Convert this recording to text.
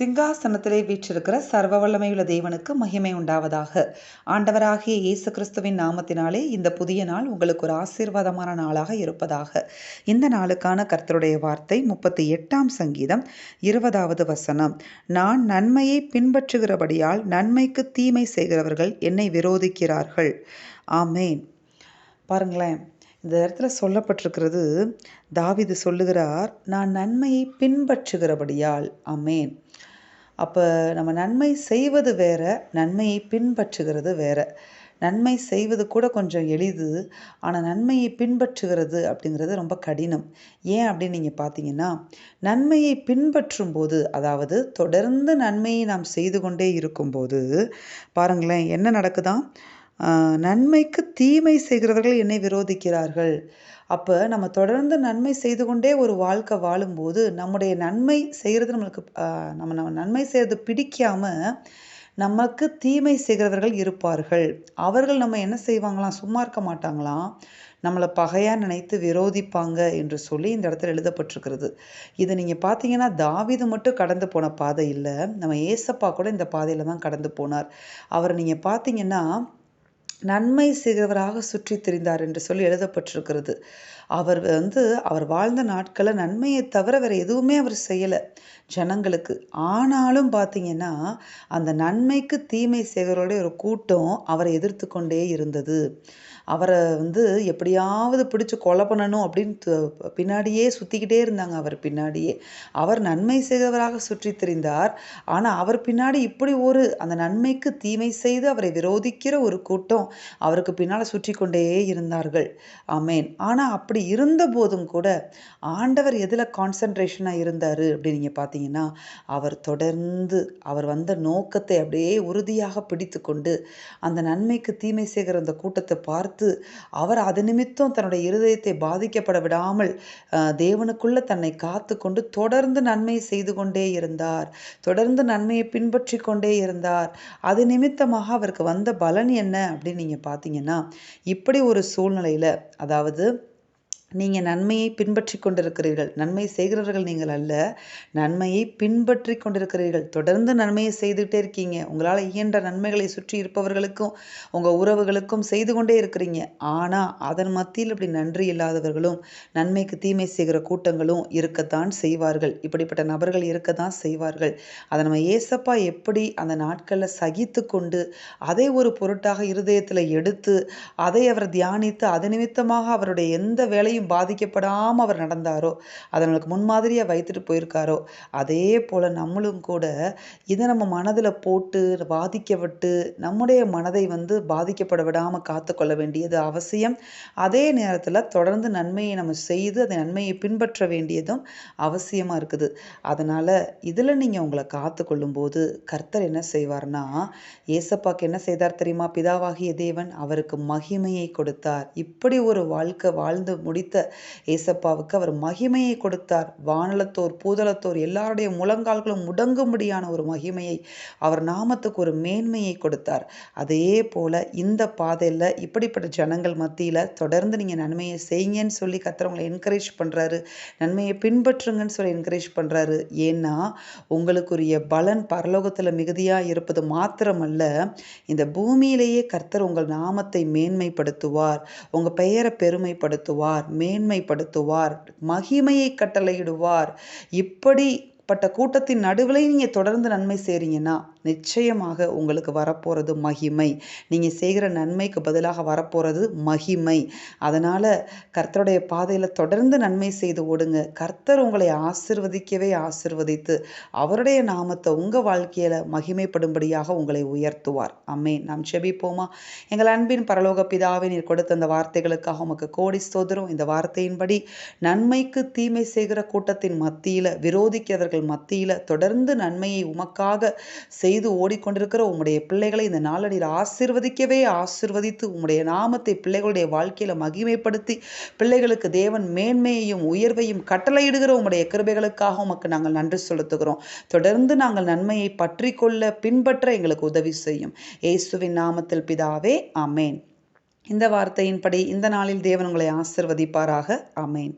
சிங்காசனத்திலே வீற்றிருக்கிற சர்வ வல்லமையுள்ள தேவனுக்கு மகிமை உண்டாவதாக. ஆண்டவராகிய இயேசு கிறிஸ்துவின் நாமத்தினாலே இந்த புதிய நாள் உங்களுக்கு ஒரு ஆசீர்வாதமான நாளாக இருப்பதாக. இந்த நாளுக்கான கர்த்தருடைய வார்த்தை முப்பத்தி எட்டாம் சங்கீதம் இருபதாவது வசனம். நான் நன்மையை பின்பற்றுகிறபடியால் நன்மைக்கு தீமை செய்கிறவர்கள் என்னை விரோதிக்கிறார்கள். ஆமேன். பாருங்களேன் இந்த இடத்துல சொல்லப்பட்டிருக்கிறது தாவிது சொல்லுகிறார் நான் நன்மையை பின்பற்றுகிறபடியால். அமேன் அப்போ நம்ம நன்மை செய்வது வேற நன்மையை பின்பற்றுகிறது வேற. நன்மை செய்வது கூட கொஞ்சம் எளிது ஆனால் நன்மையை பின்பற்றுகிறது அப்படிங்கிறது ரொம்ப கடினம். ஏன் அப்படின்னு நீங்கள் பார்த்தீங்கன்னா நன்மையை பின்பற்றும் போது அதாவது தொடர்ந்து நன்மையை நாம் செய்து கொண்டே இருக்கும்போது பாருங்களேன் என்ன நடக்குதான்? நன்மைக்கு தீமை செய்கிறவர்கள் என்னை விரோதிக்கிறார்கள். அப்போ நம்ம தொடர்ந்து நன்மை செய்து கொண்டே ஒரு வாழ்க்கை வாழும்போது நம்முடைய நன்மை செய்கிறது நம்மளுக்கு நம்ம நம்ம நன்மை செய்கிறது பிடிக்காமல் நமக்கு தீமை செய்கிறவர்கள் இருப்பார்கள். அவர்கள் நம்ம என்ன செய்வாங்களாம்? சும்மா இருக்க மாட்டாங்களாம். நம்மளை பகையாக நினைத்து விரோதிப்பாங்க என்று சொல்லி இந்த இடத்துல எழுதப்பட்டிருக்கிறது. இது நீங்கள் பார்த்தீங்கன்னா தாவிது மட்டும் கடந்து போன பாதை இல்லை. நம்ம ஏசப்பா கூட இந்த பாதையில் தான் கடந்து போனார். அவர் நீங்கள் பார்த்தீங்கன்னா நன்மை செய்கிறவராக சுற்றி திரிந்தார் என்று சொல்லி எழுதப்பட்டிருக்கிறது. அவர் வந்து அவர் வாழ்ந்த நாட்களில் நன்மையை தவிர வேறு எதுவுமே அவர் செய்யலை. ஜனங்களுக்கு ஆனாலும் பார்த்தீங்கன்னா அந்த நன்மைக்கு தீமை செய்கிறவருடைய ஒரு கூட்டம் அவரை எதிர்த்து கொண்டே இருந்தது. அவரை வந்து எப்படியாவது பிடிச்சி கொலை பண்ணணும் அப்படின்னு பின்னாடியே சுற்றிக்கிட்டே இருந்தாங்க அவர் பின்னாடியே. அவர் நன்மை செய்தவராக சுற்றி திரிந்தார். ஆனால் அவர் பின்னாடி இப்படி ஒரு அந்த நன்மைக்கு தீமை செய்து அவரை விரோதிக்கிற ஒரு கூட்டம் அவருக்கு பின்னால் சுற்றி கொண்டே இருந்தார்கள். ஆமேன். ஆனால் அப்படி இருந்த போதும் கூட ஆண்டவர் எதில் கான்சன்ட்ரேஷனாக இருந்தார் அப்படின்னு நீங்கள் பார்த்தீங்கன்னா அவர் தொடர்ந்து அவர் வந்த நோக்கத்தை அப்படியே உறுதியாக பிடித்து கொண்டு அந்த நன்மைக்கு தீமை செய்கிற அந்த கூட்டத்தை பார்த்து அவர் அது நிமித்தம் தன்னுடைய இருதயத்தை பாதிக்கப்பட விடாமல் தேவனுக்குள்ள தன்னை காத்து கொண்டு தொடர்ந்து நன்மையை செய்து கொண்டே இருந்தார். தொடர்ந்து நன்மையை பின்பற்றி கொண்டே இருந்தார். அது நிமித்தமாக அவருக்கு வந்த பலன் என்ன அப்படின்னு நீங்கள் பார்த்தீங்கன்னா இப்படி ஒரு சூழ்நிலையில் அதாவது நீங்கள் நன்மையை பின்பற்றி கொண்டிருக்கிறீர்கள். நன்மை செய்கிறவர்கள் நீங்கள் அல்ல. நன்மையை பின்பற்றி கொண்டிருக்கிறீர்கள். தொடர்ந்து நன்மையை செய்துகிட்டே இருக்கீங்க. உங்களால் இயன்ற நன்மைகளை சுற்றி இருப்பவர்களுக்கும் உங்கள் உறவுகளுக்கும் செய்து கொண்டே இருக்கிறீங்க. ஆனால் அதன் மத்தியில் இப்படி நன்றி இல்லாதவர்களும் நன்மைக்கு தீமை செய்கிற கூட்டங்களும் இருக்கத்தான் செய்வார்கள். இப்படிப்பட்ட நபர்கள் இருக்கத்தான் செய்வார்கள். அதை நம்ம ஏசப்பா எப்படி அந்த நாட்களில் சகித்து கொண்டு அதை ஒரு பொருட்டாக இருதயத்தில் எடுத்து அதை அவர் தியானித்து அது நிமித்தமாக அவருடைய எந்த வேலையும் எதுலேயும் பாதிக்கப்படாமல் அவர் நடந்தாரோ அதை நம்மளுக்கு முன்மாதிரியாக வைத்துட்டு போயிருக்காரோ அதே போல் நம்மளும் கூட இதை நம்ம மனதில் போட்டு பாதிக்கப்பட்டு நம்முடைய மனதை வந்து பாதிக்கப்பட விடாமல் காத்துக்கொள்ள வேண்டியது அவசியம். அதே நேரத்தில் தொடர்ந்து நன்மையை நம்ம செய்து அந்த நன்மையை பின்பற்ற வேண்டியதும் அவசியமாக இருக்குது. அதனால் இதில் நீங்கள் உங்களை காத்துக்கொள்ளும் போது கர்த்தர் என்ன செய்வார்னா ஏசப்பாக்கு என்ன செய்தார் தெரியுமா? பிதாவாகிய தேவன் அவருக்கு மகிமையை கொடுத்தார். இப்படி ஒரு வாழ்க்கை வாழ்ந்து முடி வைத்த ஏசப்பாவுக்கு அவர் மகிமையை கொடுத்தார். வானலத்தோர் பூதலத்தோர் எல்லாருடைய முழங்கால்களும் முடங்கும்படியான ஒரு மகிமையை அவர் நாமத்துக்கு ஒரு மேன்மையை கொடுத்தார். அதே போல இந்த பாதையில் இப்படிப்பட்ட ஜனங்கள் மத்தியில் தொடர்ந்து நீங்கள் நன்மையை செய்யுங்கன்னு சொல்லி கத்துறவங்களை என்கரேஜ் பண்ணுறாரு நன்மையை பின்பற்றுங்கன்னு சொல்லி என்கரேஜ் பண்ணுறாரு ஏன்னா உங்களுக்குரிய பலன் பரலோகத்தில் மிகுதியாக இருப்பது மாத்திரமல்ல இந்த பூமியிலேயே கர்த்தர் உங்கள் நாமத்தை மேன்மைப்படுத்துவார் உங்கள் பெயரை பெருமைப்படுத்துவார் மேன்மைப்படுத்துவார் மகிமையை கட்டளையிடுவார். இப்படிப்பட்ட கூட்டத்தின் நடுவில் நீங்கள் தொடர்ந்து நன்மை செய்கிறீங்கன்னா நிச்சயமாக உங்களுக்கு வரப்போகிறது மகிமை. நீங்கள் செய்கிற நன்மைக்கு பதிலாக வரப்போகிறது மகிமை. அதனால் கர்த்தருடைய பாதையில் தொடர்ந்து நன்மை செய்து ஓடுங்க. கர்த்தர் உங்களை ஆசிர்வதிக்கவே ஆசிர்வதித்து அவருடைய நாமத்தை உங்கள் வாழ்க்கையில் மகிமைப்படும்படியாக உங்களை உயர்த்துவார். அம்மே நாம் செபிப்போமா எங்கள் அன்பின் பரலோக பிதாவை நீர் கொடுத்த அந்த வார்த்தைகளுக்காக உமக்கு கோடி சோதரும் இந்த வார்த்தையின்படி நன்மைக்கு தீமை செய்கிற கூட்டத்தின் மத்தியில் விரோதிக்கிறவர்கள் மத்தியில் தொடர்ந்து நன்மையை உமக்காக செய்து ஓடிக்கொண்டிருக்கிற உம்முடைய பிள்ளைகளை இந்த நாளடியில் ஆசிர்வதிக்கவே ஆசிர்வதித்து உம்முடைய நாமத்தை பிள்ளைகளுடைய வாழ்க்கையில் மகிமைப்படுத்தி பிள்ளைகளுக்கு தேவன் மேன்மையையும் உயர்வையும் கட்டளையிடுகிற உம்முடைய கிருபைகளுக்காக உமக்கு நாங்கள் நன்றி செலுத்துகிறோம். தொடர்ந்து நாங்கள் நன்மையை பற்றி கொள்ள பின்பற்ற எங்களுக்கு உதவி செய்யும். இயேசுவின் நாமத்தில் பிதாவே அமேன் இந்த வார்த்தையின்படி இந்த நாளில் தேவன் உங்களை ஆசிர்வதிப்பாராக. அமேன்